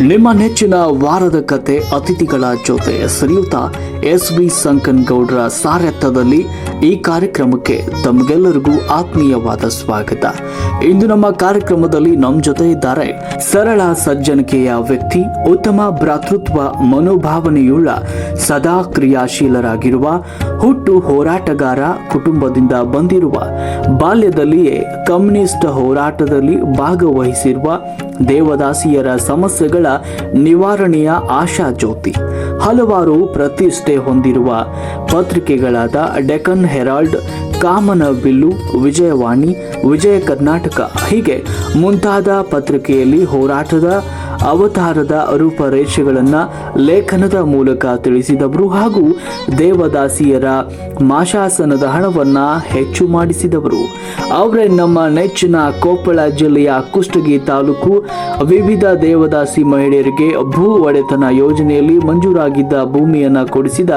ನಿಮ್ಮ ನೆಚ್ಚಿನ ವಾರದ ಕತೆ ಅತಿಥಿಗಳ ಜೊತೆ ಶ್ರೀಯುತ ಎಸ್ ವಿ ಸಂಕನಗೌಡರ ಸಾರಥ್ಯದಲ್ಲಿ ಈ ಕಾರ್ಯಕ್ರಮಕ್ಕೆ ತಮಗೆಲ್ಲರಿಗೂ ಆತ್ಮೀಯವಾದ ಸ್ವಾಗತ. ಇಂದು ನಮ್ಮ ಕಾರ್ಯಕ್ರಮದಲ್ಲಿ ನಮ್ಮ ಜೊತೆ ಇದ್ದಾರೆ ಸರಳ ಸಜ್ಜನಿಕೆಯ ವ್ಯಕ್ತಿ, ಉತ್ತಮ ಭ್ರಾತೃತ್ವ ಮನೋಭಾವನೆಯುಳ್ಳ ಸದಾ ಕ್ರಿಯಾಶೀಲರಾಗಿರುವ, ಹುಟ್ಟು ಹೋರಾಟಗಾರ ಕುಟುಂಬದಿಂದ ಬಂದಿರುವ, ಬಾಲ್ಯದಲ್ಲಿಯೇ ಕಮ್ಯುನಿಸ್ಟ್ ಹೋರಾಟದಲ್ಲಿ ಭಾಗವಹಿಸಿರುವ ದೇವದಾಸಿಯರ ಸಮಸ್ಯೆಗಳ ನಿವಾರಣೆಯ ಆಶಾ ಜ್ಯೋತಿ ಹಲವಾರು ಪ್ರತಿಷ್ಠೆ ಹೊಂದಿರುವ ಪತ್ರಿಕೆಗಳಾದ ಡೆಕನ್ ಹೆರಾಲ್ಡ್, ಕಾಮನ ಬಿಲ್ಲು, ವಿಜಯವಾಣಿ, ವಿಜಯ ಕರ್ನಾಟಕ ಹೀಗೆ ಮುಂತಾದ ಪತ್ರಿಕೆಯಲ್ಲಿ ಹೋರಾಟದ ಅವತಾರದ ರೂಪರೇಷೆಗಳನ್ನು ಲೇಖನದ ಮೂಲಕ ತಿಳಿಸಿದವರು ಹಾಗೂ ದೇವದಾಸಿಯರ ಮಾಶಾಸನದ ಹಣವನ್ನ ಹೆಚ್ಚು ಮಾಡಿಸಿದವರು. ಅವರೇ ನಮ್ಮ ನೆಚ್ಚಿನ ಕೊಪ್ಪಳ ಜಿಲ್ಲೆಯ ಕುಷ್ಟಗಿ ತಾಲೂಕು ವಿವಿಧ ದೇವದಾಸಿ ಮಹಿಳೆಯರಿಗೆ ಭೂ ಒಡೆತನ ಯೋಜನೆಯಲ್ಲಿ ಮಂಜೂರಾಗಿದ್ದ ಭೂಮಿಯನ್ನ ಕೊಡಿಸಿದ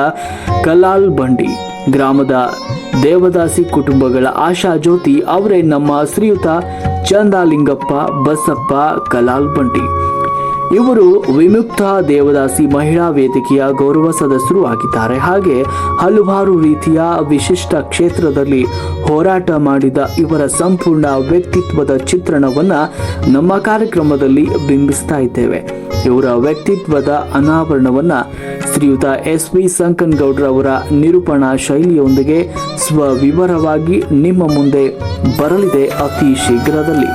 ಕಲಾಲ್ ಬಂಡಿ. ಗ್ರಾಮದ ದೇವದಾಸಿ ಕುಟುಂಬಗಳ ಆಶಾ ಜ್ಯೋತಿ ಅವರೇ ನಮ್ಮ ಶ್ರೀಯುತ ಚಂದಾಲಿಂಗಪ್ಪ ಬಸಪ್ಪ ಕಲಾಲ್ ಬಂಡಿ. ಇವರು ವಿಮುಕ್ತ ದೇವದಾಸಿ ಮಹಿಳಾ ವೇದಿಕೆಯ ಗೌರವ ಸದಸ್ಯರು ಆಗಿದ್ದಾರೆ. ಹಾಗೆ ಹಲವಾರು ರೀತಿಯ ವಿಶಿಷ್ಟ ಕ್ಷೇತ್ರದಲ್ಲಿ ಹೋರಾಟ ಮಾಡಿದ ಇವರ ಸಂಪೂರ್ಣ ವ್ಯಕ್ತಿತ್ವದ ಚಿತ್ರಣವನ್ನ ನಮ್ಮ ಕಾರ್ಯಕ್ರಮದಲ್ಲಿ ಬಿಂಬಿಸ್ತಾ ಇದ್ದೇವೆ. ಇವರ ವ್ಯಕ್ತಿತ್ವದ ಅನಾವರಣವನ್ನ ಶ್ರೀಯುತ ಎಸ್ ವಿ ಸಂಕನಗೌಡ್ರವರ ನಿರೂಪಣಾ ಶೈಲಿಯೊಂದಿಗೆ ಸ್ವವಿವರವಾಗಿ ನಿಮ್ಮ ಮುಂದೆ ಬರಲಿದೆ ಅತಿ ಶೀಘ್ರದಲ್ಲಿ.